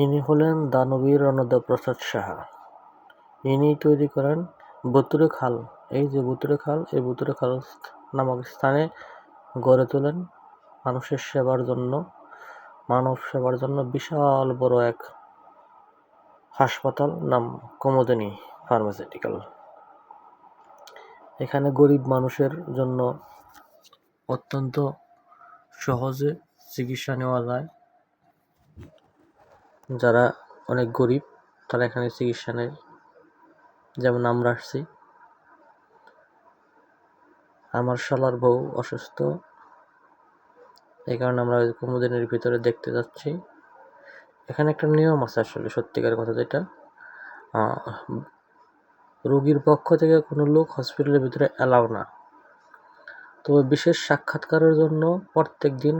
ইনি হলেন দানবীর রণদেব প্রসাদ সাহা। ইনি তৈরি করেন বুতুরে খাল। এই যে বুতুরে খাল, এই বুতুরে খাল নামক স্থানে গড়ে তোলেন মানুষের সেবার জন্য, মানব সেবার জন্য বিশাল বড় এক হাসপাতাল নাম কমোদিনী ফার্মাসিউটিক্যাল। এখানে গরিব মানুষের জন্য অত্যন্ত সহজে চিকিৎসা নেওয়া যায়। যারা অনেক গরিব, তারা এখানে চিকিৎসা নেয়। যেমন আমরা আসছি। আমার শালার বউ অসুস্থ। এই কারণে আমরা কুমুদিনের ভিতরে দেখতে যাচ্ছি। এখানে একটা নিয়ম আছে আসলে, সত্যিকার কথা যেটা। রোগীর পক্ষ থেকে কোনো লোক হসপিটালের ভিতরে অ্যালাউ না। তবে বিশেষ সাক্ষাৎকারের জন্য প্রত্যেক দিন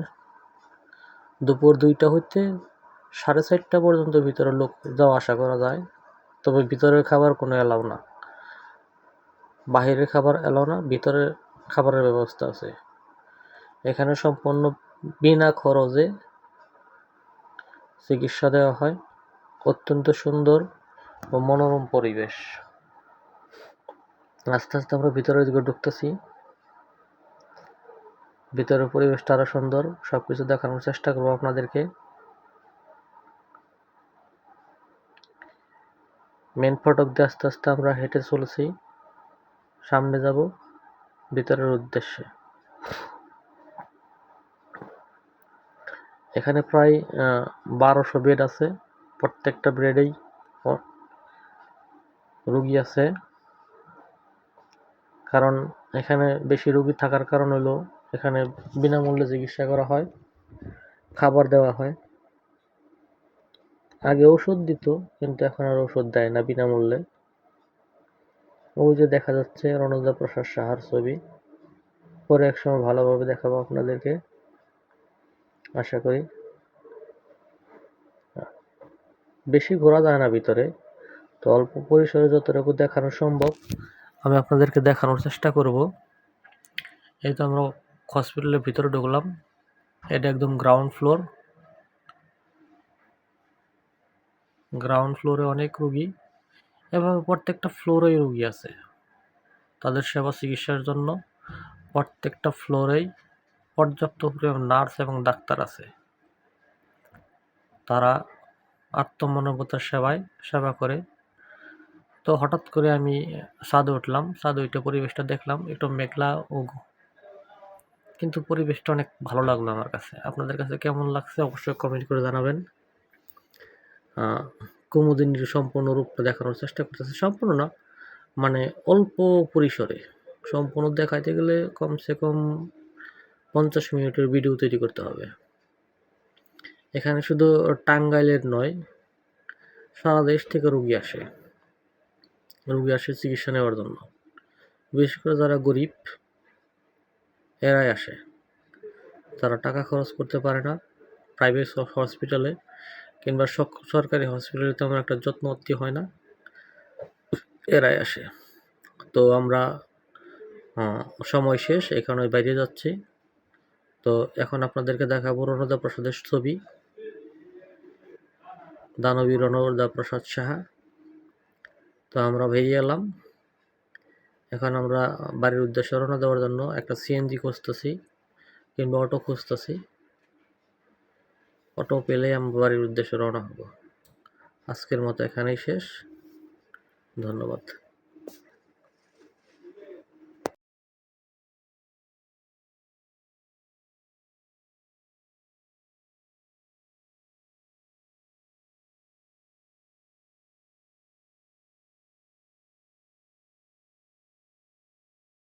দুপুর দুইটা হইতে সাড়ে চারটা পর্যন্ত ভিতরে লোক যাওয়া আসা করা যায়। তবে ভিতরের খাবার কোনো অ্যালাউ না। বাহিরের খাবার অ্যালাউ না, ভিতরের খাবারের ব্যবস্থা আছে। এখানে সম্পূর্ণ বিনা খরচে চিকিৎসা দেওয়া হয়। অত্যন্ত সুন্দর ও মনোরম পরিবেশ। আস্তে আস্তে আমরা ভিতরের দিকে ঢুকতেছি। ভিতরের পরিবেশটা আরও সুন্দর। সব কিছু দেখানোর চেষ্টা করব আপনাদেরকে। মেন ফটক দিয়ে আস্তে আস্তে আমরা হেঁটে চলেছি। সামনে যাব ভিতরের উদ্দেশ্যে। এখানে প্রায় বারোশো বেড আছে। প্রত্যেকটা বেডেই রুগী আছে। কারণ এখানে বেশি রুগী থাকার কারণ হলো, এখানে বিনামূল্যে চিকিৎসা করা হয়, খাবার দেওয়া হয়। আগে ওষুধ দিত, কিন্তু এখন আর ওষুধ দেয় না বিনামূল্যে। ওই যে দেখা যাচ্ছে রণদা প্রসাদ সাহার ছবি। পরে একসময় ভালোভাবে দেখাবো আপনাদেরকে। আশা করি। বেশি ঘোরা যায় না ভিতরে, তো অল্প পরিসরে যতটুকু দেখানো সম্ভব, আমি আপনাদেরকে দেখানোর চেষ্টা করব। এই তো আমরা হসপিটালের ভিতরে ঢুকলাম। এটা একদম গ্রাউন্ড ফ্লোর গ্রাউন্ড ফ্লোরে অনেক রুগী এভাবে প্রত্যেকটা ফ্লোরেই রুগী আছে। তাদের সেবা চিকিৎসার জন্য প্রত্যেকটা ফ্লোরেই পর্যাপ্ত পরিমাণ নার্স এবং ডাক্তার আছে। তারা আত্মমানবতার সেবায় সেবা করে। তো হঠাৎ করে আমি ছাদে উঠলাম, ছাদে উঠে পরিবেশটা দেখলাম একটু মেঘলা ও কিন্তু পরিবেশটা অনেক ভালো লাগল আমার কাছে। আপনাদের কাছে কেমন লাগছে অবশ্যই কমেন্ট করে জানাবেন। কুমুদিনীর সম্পূর্ণ রূপটা দেখানোর চেষ্টা করতেছে। সম্পূর্ণ না মানে অল্প পরিসরে। সম্পূর্ণ দেখাইতে গেলে কমসে কম পঞ্চাশ মিনিটের ভিডিও তৈরি করতে হবে। এখানে শুধু টাঙ্গাইলের নয়, সারা দেশ থেকে রুগী আসে। রুগী আসে চিকিৎসা নেওয়ার জন্য। বিশেষ করে যারা গরিব, এরাই আসে। তারা টাকা খরচ করতে পারে না। প্রাইভেট হসপিটালে কিংবা সরকারি হসপিটালে তেমন একটা যত্নবর্তী হয় না। এরাই আসে। তো আমরা সময় শেষ এখানে বাইরে যাচ্ছি। তো এখন আপনাদেরকে দেখাবো রণদা প্রসাদের ছবি। দানবী রণদা প্রসাদ সাহা। তো আমরা বেরিয়ে এলাম। এখন আমরা বাড়ির উদ্দেশ্যে রওনা দেওয়ার জন্য একটা সিএনজি খুঁজতেছি কিংবা অটো খুঁজতেছি। অটো পেলে আমরা বাড়ির উদ্দেশ্যে রওনা হব। আজকের মতো এখানেই শেষ। ধন্যবাদ।